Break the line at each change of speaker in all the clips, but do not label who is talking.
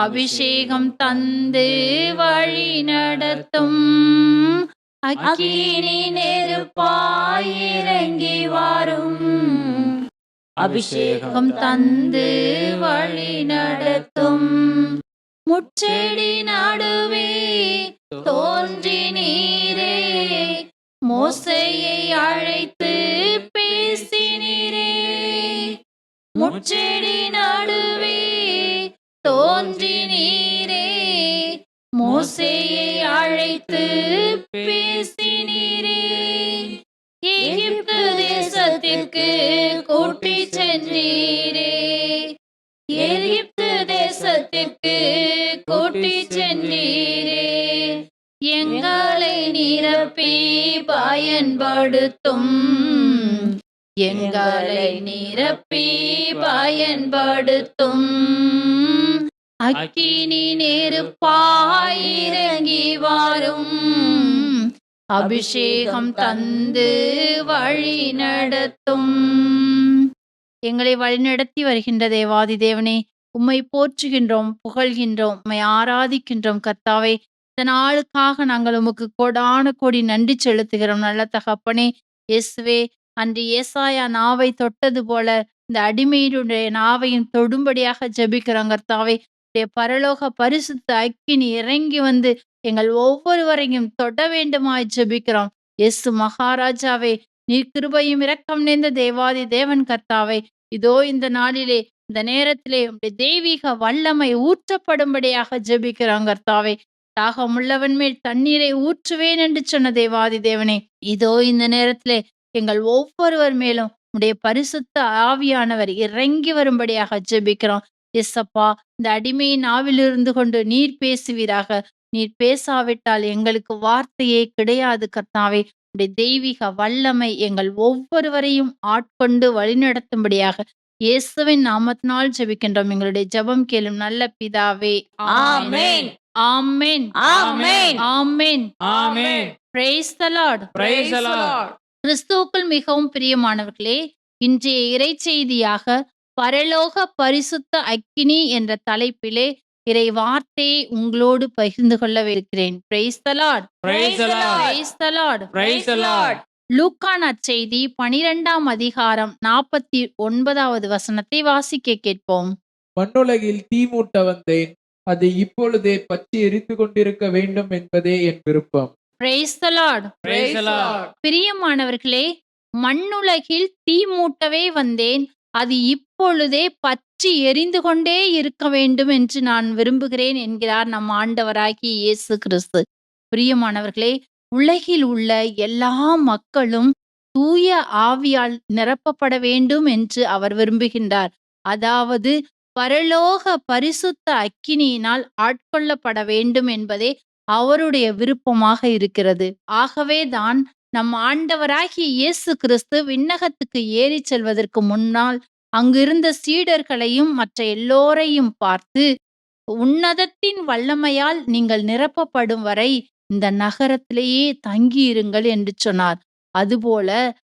அபிஷேகம் தந்து வழி நடத்தும். அக்கினி நெருப்பாயிறங்கி வாரும். அபிஷேகம் தந்து வழி நடத்தும். முச்செடி நடுவே தோன்றி நீரே. மோசையை அழைத்து பேசினீரே. முச்செடி நடுவே தோன்றி நீரே மோசையை அழைத்து பேசினீரே. எகிப்து தேசத்திற்கு கூட்டி சென்றீரே. எகிப்து தேசத்திற்கு கூட்டி சென்றீரே. எங்களை நிரப்பி பயன்படுத்தும். எங்களை நிரப்பி பயன்படுத்தும். அக்கினி நெருப்பாய் வாரும். அபிஷேகம் தந்து வழி நடத்தும். எங்களை வழிநடத்தி வருகின்ற தேவாதி தேவனே உம்மை போற்றுகின்றோம் புகழ்கின்றோம் உம்மை ஆராதிக்கின்றோம் கர்த்தாவே. இந்த நாளுக்காக நாங்கள் உமக்கு கோடான கோடி நன்றி செலுத்துகிறோம் நல்ல தகப்பனே. இயேசுவே அன்று ஏசாயா நாவை தொட்டது போல இந்த அடிமையினுடைய நாவையும் தொடும்படியாக ஜபிக்கிறோம் கர்த்தாவே. பரலோக பரிசுத்த அக்கினி இறங்கி வந்து எங்கள் ஒவ்வொருவரையும் தொட வேண்டுமாய் ஜெபிக்கிறோம். எஸ் மகாராஜாவே நீ கிருபையும் இரக்கம் நேர்ந்த தேவாதி தேவன் கர்த்தாவை இதோ இந்த நாளிலே இந்த நேரத்திலே உடைய தெய்வீக வல்லமை ஊற்றப்படும்படியாக ஜெபிக்கிறோம் கர்த்தாவே. தாகமுள்ளவன் மேல் தண்ணீரை ஊற்றுவேன் என்று சொன்ன தேவாதி தேவனே இதோ இந்த நேரத்திலே எங்கள் ஒவ்வொருவர் மேலும் உடைய பரிசுத்த ஆவியானவர் இறங்கி வரும்படியாக ஜெபிக்கிறோம். எஸ்அப்பா இந்த அடிமையின் ஆவிலிருந்து கொண்டு நீர் பேசுவீராக. நீர் பேசாவிட்டால் எங்களுக்கு வார்த்தையே கிடையாது கர்த்தாவே. உடைய தெய்வீக வல்லமை எங்கள் ஒவ்வொருவரையும் ஆட்கொண்டு வழிநடத்தும்படியாக இயேசுவின் நாமத்தினால் ஜெபிக்கின்றோம். எங்களுடைய ஜெபம் கேளும் நல்ல பிதாவே.
ஆமென்.
ஆமென்.
ஆமென்.
ஆமென்.
ஆமென்.
Praise the Lord
Praise the Lord.
கிறிஸ்துவுக்குள் மிகவும் பிரியமானவர்களே இன்றைய இறைச்செய்தியாக பரலோக பரிசுத்த அக்கினி என்ற தலைப்பிலே இறை வார்த்தையை உங்களோடு பகிர்ந்து கொள்ளவிருக்கிறேன். லூக்கான் அச்செய்தி பனிரெண்டாம் அதிகாரம் நாற்பத்தி ஒன்பதாவது வசனத்தை வாசிக்க கேட்போம்.
மண்ணுலகில் தீ மூட்ட வந்தேன். அது இப்பொழுதே பற்றி எரித்து கொண்டிருக்க வேண்டும் என்பதே என் விருப்பம்.
பிரியமானவர்களே மண்ணுலகில் தீ மூட்டவே வந்தேன். அது இப்பொழுதே பற்றி எரிந்து கொண்டே இருக்க வேண்டும் என்று நான் விரும்புகிறேன் என்கிறார் நம் ஆண்டவராகிய இயேசு கிறிஸ்து. பிரியமானவர்களே உலகில் உள்ள எல்லா மக்களும் தூய ஆவியால் நிரப்பப்பட வேண்டும் என்று அவர் விரும்புகின்றார். அதாவது பரலோக பரிசுத்த அக்கினியினால் ஆட்கொள்ளப்பட வேண்டும் என்பதே அவருடைய விருப்பமாக இருக்கிறது. ஆகவேதான் நம் ஆண்டவராகிய இயேசு கிறிஸ்து விண்ணகத்துக்கு ஏறிச் செல்வதற்கு முன்னால் அங்கிருந்த சீடர்களையும் மற்ற எல்லோரையும் பார்த்து உன்னதத்தின் வல்லமையால் நீங்கள் நிரப்பப்படும் வரை இந்த நகரத்திலேயே தங்கியிருங்கள் என்று சொன்னார். அதுபோல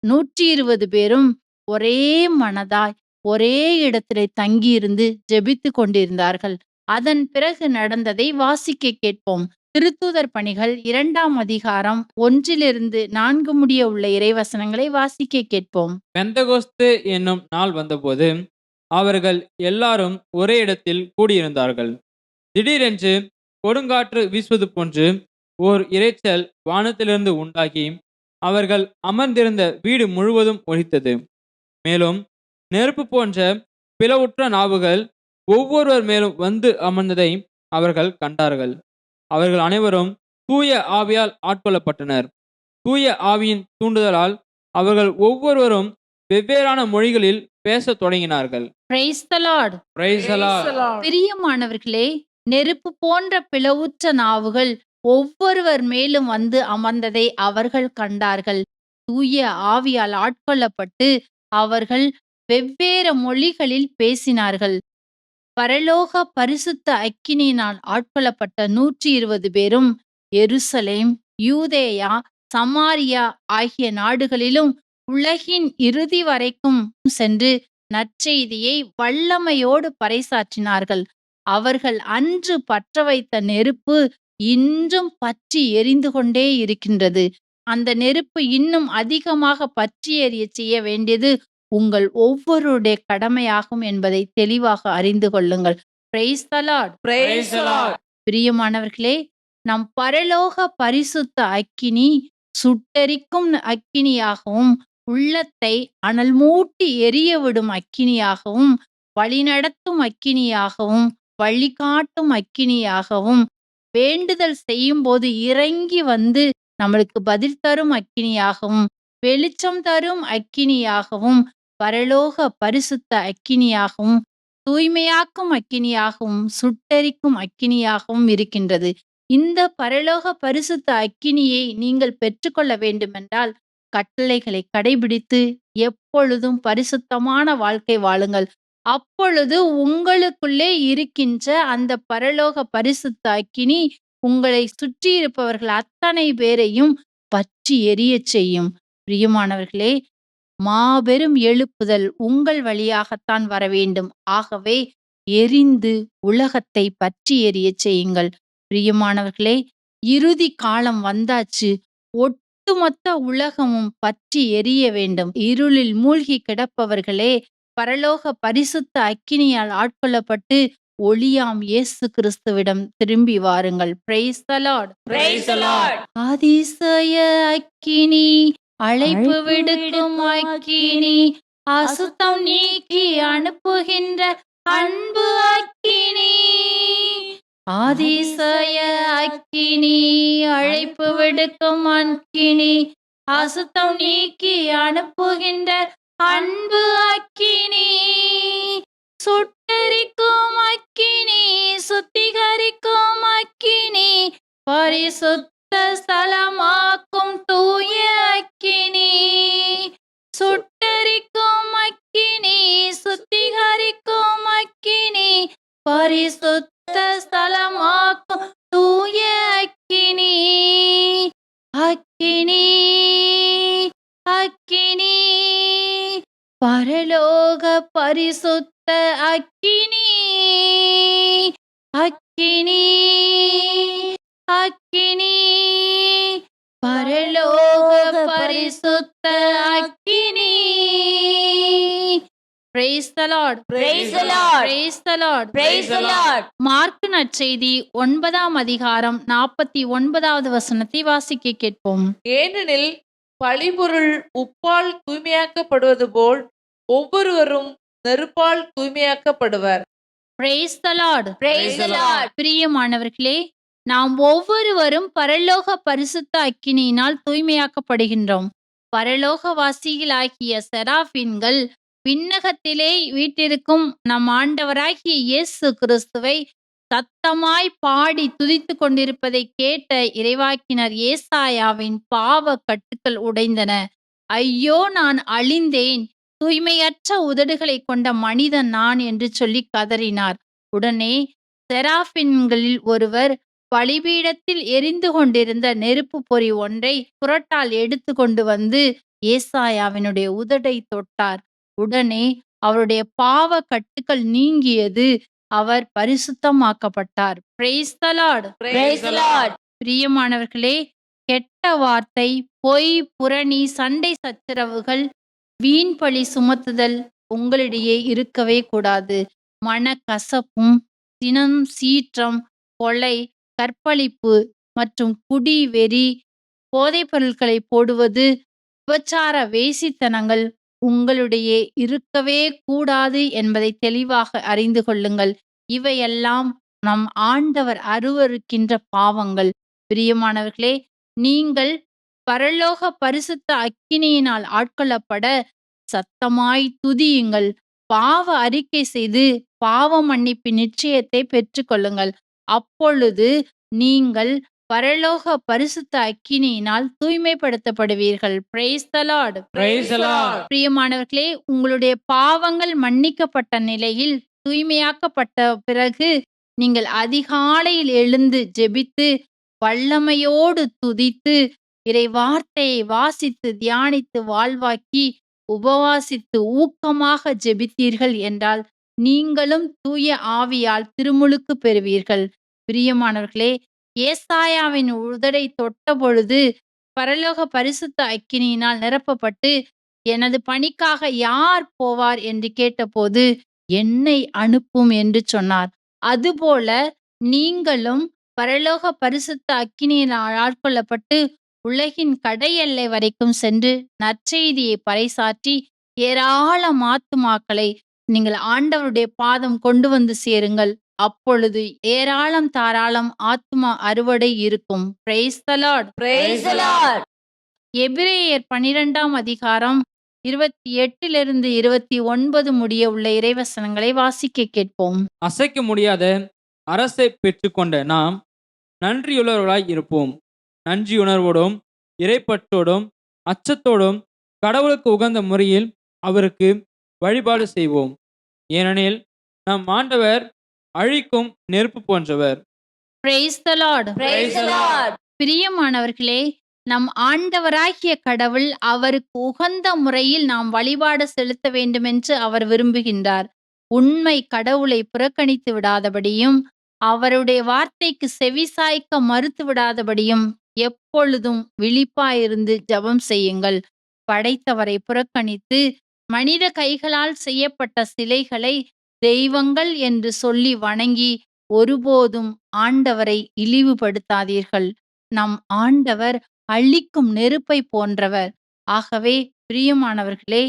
நூற்றி இருபது பேரும் ஒரே மனதாய் ஒரே இடத்திலே தங்கியிருந்து ஜெபித்து கொண்டிருந்தார்கள். அதன் பிறகு நடந்ததை வாசிக்க கேட்போம். திருத்தூதர் பணிகள் இரண்டாம் அதிகாரம் ஒன்றிலிருந்து நான்கு முடிய உள்ள இறைவசனங்களை வாசிக்க கேட்போம்.
பெந்தகோஸ்து என்னும் நாள் வந்தபோது அவர்கள் எல்லாரும் ஒரே இடத்தில் கூடியிருந்தார்கள். திடீரென்று கொடுங்காற்று வீசுவது போன்று ஓர் இரைச்சல் வானத்திலிருந்து உண்டாகி அவர்கள் அமர்ந்திருந்த வீடு முழுவதும் ஒழித்தது மேலும் நெருப்பு போன்ற பிளவுற்ற நாவுகள் ஒவ்வொருவர் மேலும் வந்து அமர்ந்ததை அவர்கள் கண்டார்கள். அவர்கள் அனைவரும் தூய ஆவியால் ஆட்கொள்ளப்பட்டனர். தூய ஆவியின் தூண்டுதலால் அவர்கள் ஒவ்வொருவரும் வெவ்வேறான மொழிகளில் பேசத் தொடங்கினார்கள்.
பிரியமானவர்களே நெருப்பு போன்ற பிளவுற்ற நாவுகள் ஒவ்வொருவர் மேலும் வந்து அமர்ந்ததை அவர்கள் கண்டார்கள். தூய ஆவியால் ஆட்கொள்ளப்பட்டு அவர்கள் வெவ்வேறு மொழிகளில் பேசினார்கள். பரலோக பரிசுத்த அக்கினியினால் ஆட்கொள்ளப்பட்ட நூற்றி இருபது பேரும் எருசலேம் யூதேயா சமாரியா ஆகிய நாடுகளிலும் உலகின் இறுதி வரைக்கும் சென்று நற்செய்தியை வல்லமையோடு பறைசாற்றினார்கள். அவர்கள் அன்று பற்ற வைத்த நெருப்பு இன்றும் பற்றி எரிந்து கொண்டே இருக்கின்றது. அந்த நெருப்பு இன்னும் அதிகமாக பற்றி எரிய செய்ய வேண்டியது உங்கள் ஒவ்வொருடைய கடமையாகும் என்பதை தெளிவாக அறிந்து கொள்ளுங்கள் praise the Lord
Praise the Lord.
பிரியமானவர்களே நம் பரலோக பரிசுத்த அக்கினி சுட்டெரிக்கும் அக்கினியாகவும் உள்ளத்தை அனல் மூட்டி எரிய விடும் அக்கினியாகவும் வழிநடத்தும் அக்கினியாகவும் வழிகாட்டும் அக்கினியாகவும் வேண்டுதல் செய்யும் போது இறங்கி வந்து நம்மளுக்கு பதில் தரும் அக்கினியாகவும் வெளிச்சம் தரும் அக்கினியாகவும் பரலோக பரிசுத்த அக்கினியாகவும் தூய்மையாக்கும் அக்கினியாகவும் சுட்டரிக்கும் அக்கினியாகவும் இருக்கின்றது. இந்த பரலோக பரிசுத்த அக்கினியை நீங்கள் பெற்றுக்கொள்ள வேண்டுமென்றால் கட்டளைகளை கடைபிடித்து எப்பொழுதும் பரிசுத்தமான வாழ்க்கை வாழுங்கள். அப்பொழுது உங்களுக்குள்ளே இருக்கின்ற அந்த பரலோக பரிசுத்த அக்கினி உங்களை சுற்றி இருப்பவர்கள் அத்தனை பேரையும் பற்றி எரியச் செய்யும். பிரியமானவர்களே மாபெரும் எழுப்புதல் உங்கள் வழியாகத்தான் வர வேண்டும். ஆகவே எரிந்து உலகத்தை பற்றி எரியச் செய்யுங்கள். பிரியமானவர்களே இறுதி காலம் வந்தாச்சு. ஒட்டுமொத்த உலகமும் பற்றி எரிய வேண்டும். இருளில் மூழ்கி கிடப்பவர்களே பரலோக பரிசுத்த அக்கினியால் ஆட்கொள்ளப்பட்டு ஒளியாம் இயேசு கிறிஸ்துவிடம் திரும்பி வாருங்கள். Praise the Lord
Praise the Lord.
அதிசய அக்கினி அழைப்பு விடுக்கும் அக்கினி அசுத்தம் நீக்கி அனுப்புகின்ற அன்பு அக்கினி அதிசய அக்கினி அழைப்பு விடுக்கும் அக்கினி அசுத்தம் நீக்கி அனுப்புகின்ற அன்பு அக்கினி சுட்டரிக்கும் அக்கினி சுத்திகரிக்கும் அக்கினி பரிசுத்த ஸ்தலமாக்கும் தூய அக்கினி சுட்டரிக்கும் அக்கினி சுத்திகரிக்கும் அக்கினி பரிசுத்த ஸ்தலமாக்கும் தூய அக்கினி. அக்கினி அக்கினி பரலோக பரிசுத்த அக்கினி அக்கினி அக்கினி. பரலோக பரிசுத்த அக்கினி Praise the Lord.
Praise the Lord.
Praise the Lord.
Praise the Lord.
Mark நற்செய்தி ஒன்பதாம் அதிகாரம் நாற்பத்தி ஒன்பதாவது வசனத்தை வாசிக்க கேட்போம்
ஏனெனில் பழிபொருள் உப்பால் தூய்மையாக்கப்படுவது போல் ஒவ்வொருவரும் நெருப்பால் தூய்மையாக்கப்படுவர்
Praise the Lord.
Praise the Lord.
பிரியமானவர்களே நாம் ஒவ்வொருவரும் பரலோக பரிசுத்த அக்கினியினால் தூய்மையாக்கப்படுகின்றோம். பரலோகவாசிகளாகிய செராஃபின்கள் விண்ணகத்திலே வீட்டிற்கும் நம் ஆண்டவராகிய இயேசு கிறிஸ்துவை சத்தமாய் பாடி துதித்து கொண்டிருப்பதை கேட்ட இறைவாக்கினர் ஏசாயாவின் பாவ கட்டுக்கள் உடைந்தன. ஐயோ நான் அழிந்தேன். தூய்மையற்ற உதடுகளை கொண்ட மனிதன் நான் என்று சொல்லி கதறினார். உடனே செராபின்களில் ஒருவர் பலிபீடத்தில் எரிந்து கொண்டிருந்த நெருப்பு பொறி ஒன்றை புரட்டால் எடுத்து கொண்டு வந்து ஏசாயாவினுடைய உதடை தொட்டார். உடனே அவருடைய பாவ கட்டுக்கள் நீங்கியது அவர் பரிசுத்தமாக்கப்பட்டார். பிரியமானவர்களே கெட்ட வார்த்தை பொய் புரணி சண்டை சச்சரவுகள் வீண் பழி சுமத்துதல் உங்களிடையே இருக்கவே கூடாது. மனக்கசப்பும் சினம் சீற்றம் கொலை கற்பழிப்பு மற்றும் குடி வெறி போதைப் பொருட்களை போடுவது விபச்சார வேசித்தனங்கள் உங்களுடைய இருக்கவே கூடாது என்பதை தெளிவாக அறிந்து கொள்ளுங்கள். இவையெல்லாம் நம் ஆண்டவர் அருவருக்கின்ற பாவங்கள். பிரியமானவர்களே நீங்கள் பரலோக பரிசுத்த அக்கினியினால் ஆட்கொள்ளப்பட சத்தமாய் துதியுங்கள். பாவ அறிக்கை செய்து பாவ மன்னிப்பு நிச்சயத்தை பெற்றுக்கொள்ளுங்கள். அப்பொழுது நீங்கள் பரலோக பரிசுத்த அக்கினியினால் தூய்மைப்படுத்தப்படுவீர்கள் பிரைஸ் த லார்ட். பிரியமானவர்களே உங்களுடைய பாவங்கள் மன்னிக்கப்பட்ட நிலையில் தூய்மையாக்கப்பட்ட பிறகு நீங்கள் அதிகாலையில் எழுந்து ஜெபித்து வல்லமையோடு துதித்து இறை வார்த்தையை வாசித்து தியானித்து வாழ்வாக்கி உபவாசித்து ஊக்கமாக ஜெபித்தீர்கள் என்றால் நீங்களும் தூய ஆவியால் திருமுழுக்கு பெறுவீர்கள். பிரியமானவர்களே ஏசாயாவின் உதடை தொட்ட பொழுது பரலோக பரிசுத்த அக்கினியினால் நிரப்பப்பட்டு எனது பணிக்காக யார் போவார் என்று கேட்டபோது என்னை அனுப்பும் என்று சொன்னார். அதுபோல நீங்களும் பரலோக பரிசுத்த அக்கினியினால் ஆட்கொள்ளப்பட்டு உலகின் கடையெல்லை வரைக்கும் சென்று நற்செய்தியை பறைசாற்றி ஏராளம் ஆத்துமாக்களை நீங்கள் ஆண்டவருடைய பாதம் கொண்டு வந்து சேருங்கள். அப்பொழுது ஏராளம் தாராளம் ஆத்துமா அறுவடை இருக்கும். Praise the Lord
Praise the Lord.
எபிரேயர் பனிரெண்டாம் அதிகாரம் இருபத்தி எட்டிலிருந்து இருபத்தி ஒன்பது முடிய உள்ள இறைவசனங்களை வாசிக்க கேட்போம்.
அசைக்க முடியாத அரசை பெற்றுக்கொண்ட நாம் நன்றியுள்ளவர்களாய் இருப்போம். நன்றியுணர்வோடும் இறைப்பற்றோடும் அச்சத்தோடும் கடவுளுக்கு உகந்த முறையில் அவருக்கு வழிபாடு செய்வோம். ஏனெனில் நம் ஆண்டவர் அழிக்கும் நெருப்பு போன்றவர்.
Praise the Lord
Praise the Lord.
பிரியமானவர்களே நம் ஆண்டவராகிய கடவுள் அவருக்கு உகந்த முறையில் நாம் வழிபாடு செலுத்த வேண்டுமென்று அவர் விரும்புகின்றார். உண்மை கடவுளை புறக்கணித்து விடாதபடியும் அவருடைய வார்த்தைக்கு செவிசாய்க்க மறுத்து விடாதபடியும் எப்பொழுதும் விழிப்பாயிருந்து ஜெபம் செய்யுங்கள். படைத்தவரை புறக்கணித்து மனித கைகளால் செய்யப்பட்ட சிலைகளை தெய்வங்கள் என்று சொல்லி வணங்கி ஒருபோதும் ஆண்டவரை இழிவுபடுத்தாதீர்கள். நம் ஆண்டவர் அழிக்கும் நெருப்பை போன்றவர். ஆகவே பிரியமானவர்களே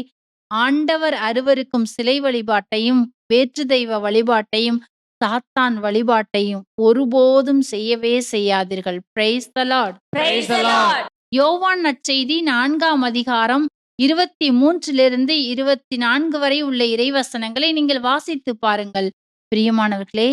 ஆண்டவர் அருவருக்கும் சிலை வழிபாட்டையும் வேற்று தெய்வ வழிபாட்டையும் சாத்தான் வழிபாட்டையும் ஒருபோதும் செய்யவே செய்யாதீர்கள். Praise the Lord
Praise the Lord.
யோவான் நற்செய்தி நான்காம் அதிகாரம் இருபத்தி மூன்றிலிருந்து இருபத்தி நான்கு வரை உள்ள இறைவசனங்களை நீங்கள் வாசித்து பாருங்கள். பிரியமானவர்களே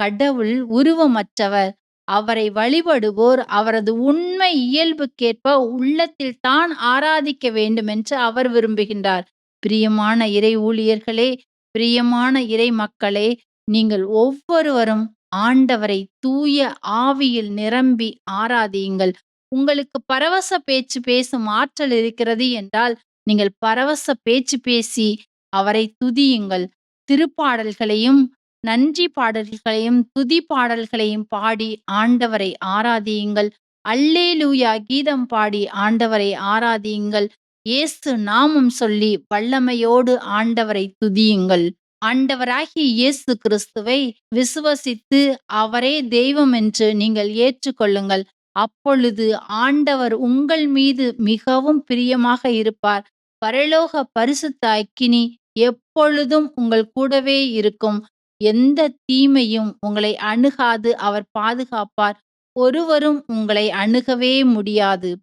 கடவுள் உருவமற்றவர். அவரை வழிபடுவோர் அவரது உண்மை இயல்புக்கேற்ப உள்ளத்தில் தான் ஆராதிக்க வேண்டுமென்று அவர் விரும்புகின்றார். பிரியமான இறை ஊழியர்களே பிரியமான இறை மக்களே நீங்கள் ஒவ்வொருவரும் ஆண்டவரை தூய ஆவியில் நிரம்பி ஆராதியுங்கள். உங்களுக்கு பரவச பேச்சு பேசும் ஆற்றல் இருக்கிறது என்றால் நீங்கள் பரவச பேச்சு பேசி அவரை துதியுங்கள். திருப்பாடல்களையும் நன்றி பாடல்களையும் துதி பாடல்களையும் பாடி ஆண்டவரை ஆராதியுங்கள். அல்லேலூயா! கீதம் பாடி ஆண்டவரை ஆராதியுங்கள். இயேசு நாமம் சொல்லி வல்லமையோடு ஆண்டவரை துதியுங்கள். ஆண்டவராகிய இயேசு கிறிஸ்துவை விசுவசித்து அவரே தெய்வம் என்று நீங்கள் ஏற்றுக்கொள்ளுங்கள். அப்பொழுது ஆண்டவர் உங்கள் மீது மிகவும் பிரியமாக இருப்பார். பரலோக பரிசுத்த அக்கினி எப்பொழுதும் உங்கள் கூடவே இருக்கும். எந்த தீமையும் உங்களை அணுகாது அவர் பாதுகாப்பார். ஒருவரும் உங்களை அணுகவே முடியாது.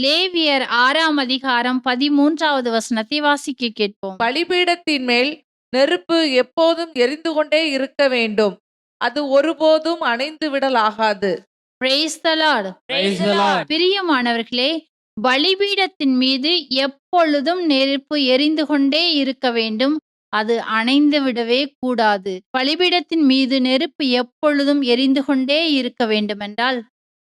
லேவியர் ஆறாம் அதிகாரம் பதிமூன்றாவது வசனத்தை வாசிக்க கேட்போம்.
பலிபீடத்தின் மேல் நெருப்பு எப்போதும் எரிந்து கொண்டே இருக்க வேண்டும். அது ஒருபோதும் அணைந்து விடலாகாது.
Praise the Lord.
பிரியமானவர்களே பலிபீடத்தின் மீது எப்பொழுதும் நெருப்பு எரிந்து கொண்டே இருக்க வேண்டும். அது அணைந்து விடவே கூடாது. பலிபீடத்தின் மீது நெருப்பு எப்பொழுதும் எரிந்து கொண்டே இருக்க வேண்டுமென்றால்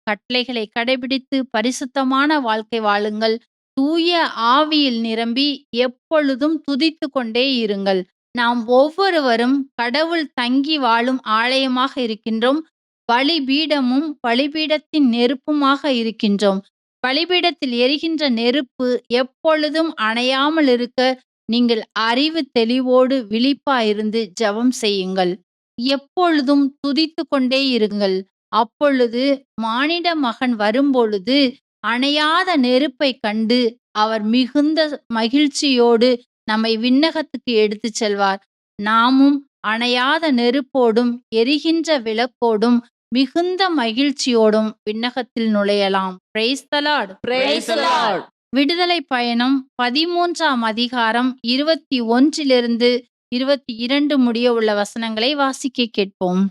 கட்டளைகளை கடைபிடித்து பரிசுத்தமான வாழ்க்கை வாழுங்கள். தூய ஆவியில் நிரம்பி எப்பொழுதும் துதித்து கொண்டே இருங்கள். நாம் ஒவ்வொருவரும் கடவுள் தங்கி வாழும் ஆலயமாக இருக்கின்றோம். பலிபீடமும் பலிபீடத்தின் நெருப்புமாக இருக்கின்றோம். பலிபீடத்தில் எரிகின்ற நெருப்பு எப்பொழுதும் அணையாமல் இருக்க நீங்கள் அறிவு தெளிவோடு விழிப்பாயிருந்து ஜெபம் செய்யுங்கள். எப்பொழுதும் துதித்து கொண்டே இருங்கள். அப்பொழுது மானிட மகன் வரும்பொழுது அணையாத நெருப்பை கண்டு அவர் மிகுந்த மகிழ்ச்சியோடு நம்மை விண்ணகத்துக்கு எடுத்துச் செல்வார். நாமும் அணையாத நெருப்போடும் எரிகின்ற விளக்கோடும் மிகுந்த மகிழ்ச்சியோடும் விண்ணகத்தில் நுழையலாம். Praise the Lord
Praise the Lord.
விடுதலை பயணம் பதிமூன்றாம் அதிகாரம் இருபத்தி ஒன்றிலிருந்து இருபத்தி இரண்டு முடிய உள்ள வசனங்களை வாசிக்க கேட்போம்.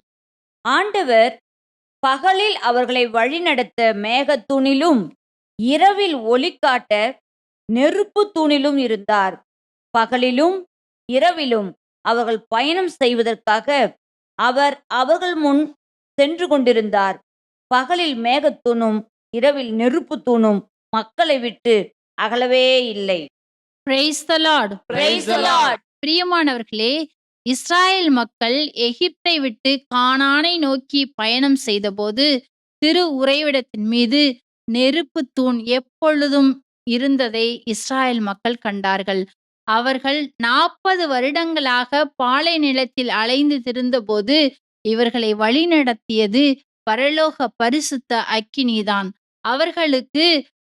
ஆண்டவர் பகலில் அவர்களை வழிநடத்த மேகத்தூணிலும் இரவில் ஒளி காட்ட நெருப்பு தூணிலும் இருந்தார். பகலிலும் இரவிலும் அவர்கள் பயணம் செய்வதற்காக அவர் அவர்கள் முன் சென்று கொண்டிருந்தார். பகலில் மேகத்தூணும் இரவில் நெருப்பு தூணும் மக்களை விட்டு அகலவே இல்லை.
பிரியமானவர்களே இஸ்ராயேல் மக்கள் எகிப்தை விட்டு கானானை நோக்கி பயணம் செய்தபோது திரு உறைவிடத்தின் மீது நெருப்பு தூண் எப்பொழுதும் இருந்ததை இஸ்ராயேல் மக்கள் கண்டார்கள். அவர்கள் நாற்பது வருடங்களாக பாலை நிலத்தில் அலைந்து திரிந்தபோது இவர்களை வழிநடத்தியது பரலோக பரிசுத்த அக்கினிதான். அவர்களுக்கு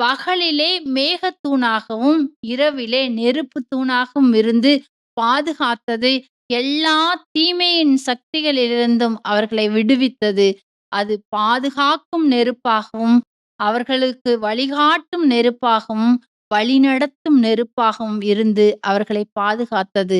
பகலிலே மேகத்தூணாகவும் இரவிலே நெருப்பு தூணாகவும் இருந்து பாதுகாத்தது. எல்லா தீமையின் சக்திகளிலிருந்தும் அவர்களை விடுவித்தது. அது பாதுகாக்கும் நெருப்பாகவும் அவர்களுக்கு வழிகாட்டும் நெருப்பாகவும் வழிநடத்தும் நெருப்பாகவும் இருந்து அவர்களை பாதுகாத்தது.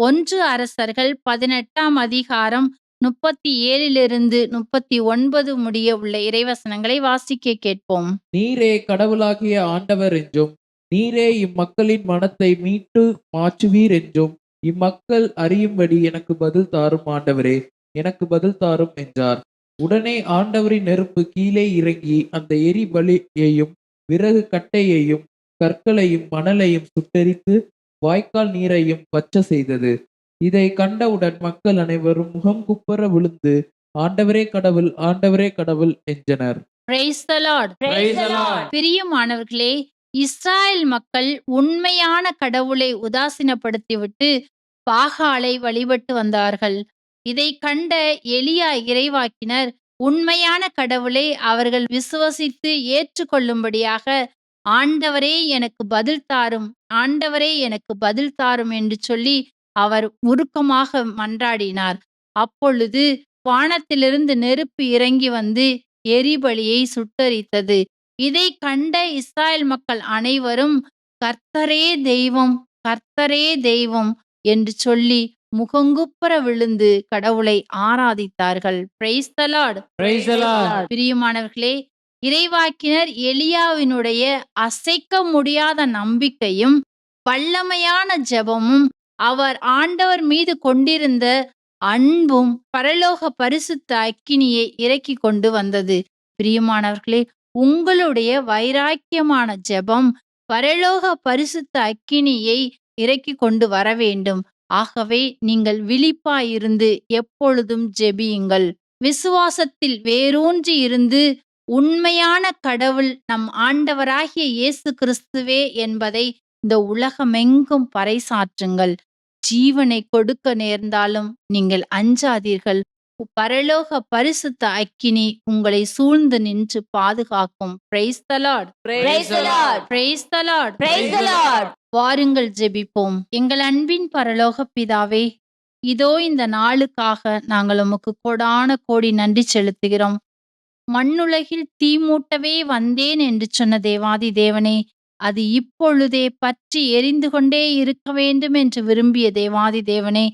ஒன்று அரசர்கள் பதினெட்டாம் அதிகாரம் முப்பத்தி ஏழிலிருந்து முப்பத்தி ஒன்பது முடிய உள்ள இறைவசனங்களை வாசிக்க கேட்போம்.
நீரே கடவுளாகிய ஆண்டவர் என்றும் நீரே இம்மக்களின் மனத்தை மீட்டு மாற்றுவீர் என்றும் இம்மக்கள் அறியும்படி எனக்கு பதில் தாரும் ஆண்டவரே எனக்கு பதில் தாரும் என்றார். உடனே ஆண்டவரின் நெருப்பு கீழே இறங்கி அந்த எரி பலியையும் விறகு கட்டையையும் கற்களையும் மணலையும் சுட்டெரித்து வாய்க்கால் நீரையும் பச்ச செய்தது. இதை கண்டவுடன் மக்கள் அனைவரும் முகம் குப்புற விழுந்து ஆண்டவரே கடவுள் ஆண்டவரே கடவுள் என்றனர்.
பிரியமானவர்களே இஸ்ராயேல் மக்கள் உண்மையான கடவுளை உதாசீனப்படுத்திவிட்டு பாகாலை வழிபட்டு வந்தார்கள். இதை கண்ட எலியா இறைவாக்கினர் உண்மையான கடவுளை அவர்கள் விசுவசித்து ஏற்றுக்கொள்ளும்படியாக ஆண்டவரே எனக்கு பதில் தாரும் ஆண்டவரே எனக்கு பதில் தாரும் என்று சொல்லி அவர் உருக்கமாக மன்றாடினார். அப்பொழுது வானத்திலிருந்து நெருப்பு இறங்கி வந்து எரிபலியை சுட்டரித்தது. இதை கண்ட இஸ்ராயல் மக்கள் அனைவரும் கர்த்தரே தெய்வம் கர்த்தரே தெய்வம் என்று சொல்லி முகங்குப்புற விழுந்து கடவுளை ஆராதித்தார்கள். பிரியமானவர்களே இறைவாக்கினர் எலியாவினுடைய அசைக்க முடியாத நம்பிக்கையும் வல்லமையான ஜெபமும் அவர் ஆண்டவர் மீது கொண்டிருந்த அன்பும் பரலோக பரிசுத்த அக்கினியை இறக்கி கொண்டு வந்தது. பிரியமானவர்களே உங்களுடைய வைராக்கியமான ஜெபம் பரலோக பரிசுத்த அக்கினியை இறக்கி கொண்டு வர வேண்டும் ஆகவே நீங்கள் விழிப்பாயிருந்து எப்பொழுதும் ஜெபியுங்கள். விசுவாசத்தில் வேரூன்றி இருந்து உண்மையான கடவுள் நம் ஆண்டவராகிய இயேசு கிறிஸ்துவே என்பதை இந்த உலகமெங்கும் பறைசாற்றுங்கள். ஜீவனை கொடுக்க நேர்ந்தாலும் நீங்கள் அஞ்சாதீர்கள். பரலோக பரிசுத்த அக்கினி உங்களை சூழ்ந்து நின்று பாதுகாக்கும். பிரைஸ். வாருங்கள் ஜெபிப்போம். எங்கள் அன்பின் பரலோக பிதாவே இதோ இந்த நாளுக்காக நாங்கள் உமக்கு கொடான கோடி நன்றி செலுத்துகிறோம். மண்ணுலகில் தீமூட்டவே வந்தேன் என்று சொன்ன தேவாதி தேவனே அது இப்பொழுதே பற்றி எரிந்து கொண்டே இருக்க வேண்டும் என்று விரும்பிய தேவாதி தேவனே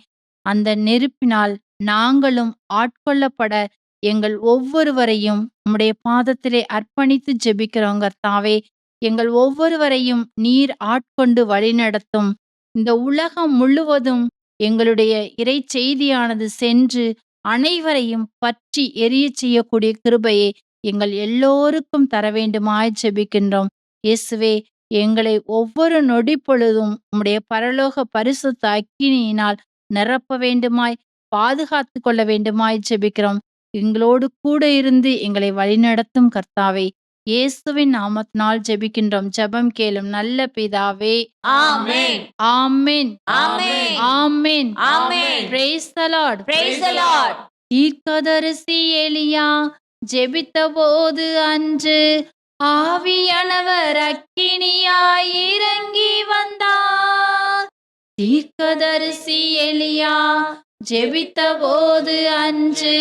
அந்த நெருப்பினால் நாங்களும் ஆட்கொள்ளப்பட எங்கள் ஒவ்வொருவரையும் உம்முடைய பாதத்திலே அர்ப்பணித்து ஜெபிக்கிறோம் கர்த்தாவே. எங்கள் ஒவ்வொருவரையும் நீர் ஆட்கொண்டு வழிநடத்தும். இந்த உலகம் முழுவதும் எங்களுடைய இறை செய்தியானது சென்று அனைவரையும் பற்றி எரிய செய்யக்கூடிய கிருபையை எங்கள் எல்லோருக்கும் தர வேண்டுமாய் ஜெபிக்கின்றோம். இயேசுவே எங்களை ஒவ்வொரு நொடி பொழுதும் உம்முடைய பரலோக பரிசுத்த அக்கினியினால் நிரப்ப வேண்டுமாய் பாதுகாத்து கொள்ள வேண்டுமாய் ஜெபிக்கிறோம். எங்களோடு கூட இருந்து எங்களை வழிநடத்தும் கர்த்தாவே. இயேசுவின் நாமத்தினால் ஜெபிக்கின்றோம். ஜெபம் கேளும் நல்ல பிதாவே. ஆமென். தீர்க்கதரிசி எலியா ஜெபித்த போது அன்று ஆவியானவர் அக்கினியாய் இறங்கி வந்தார். தீர்க்கதரிசி எலியா ஜெபித்த போது அன்று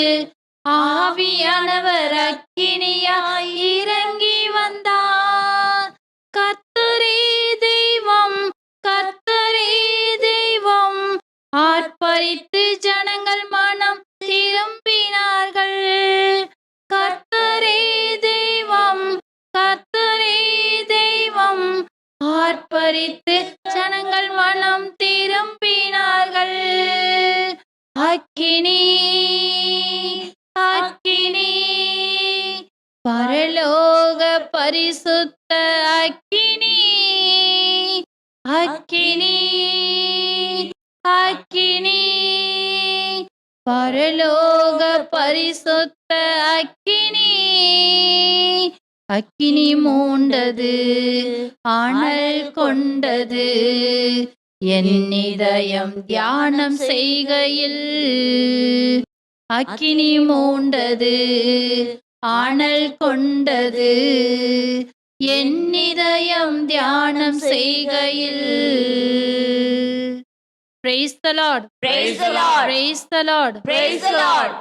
ஆவியானவர் அக்கினியாய் இறங்கி வந்தார். கத்தரே தெய்வம் கர்த்தரே தெய்வம் ஆர்ப்பரித்து ஜனங்கள் மனம் திரும்பினார்கள். கர்த்தரே தெய்வம் கத்தரே தெய்வம் ஆர்ப்பரித்து ஜனங்கள் மனம் திரும்பினார்கள். அக்கினி அக்கினி பரலோக பரிசுத்த அக்கினி அக்கினி அக்கினி பரலோக பரிசுத்த அக்கினி. அக்கினி மூண்டது அனல் கொண்டது என் இதயம் தியானம் செய்கையில் அக்கினி மூண்டது அனல் கொண்டது என் இதயம் தியானம் செய்கையில் Praise the Lord.
Praise the Lord.
Praise the Lord.
Praise the Lord.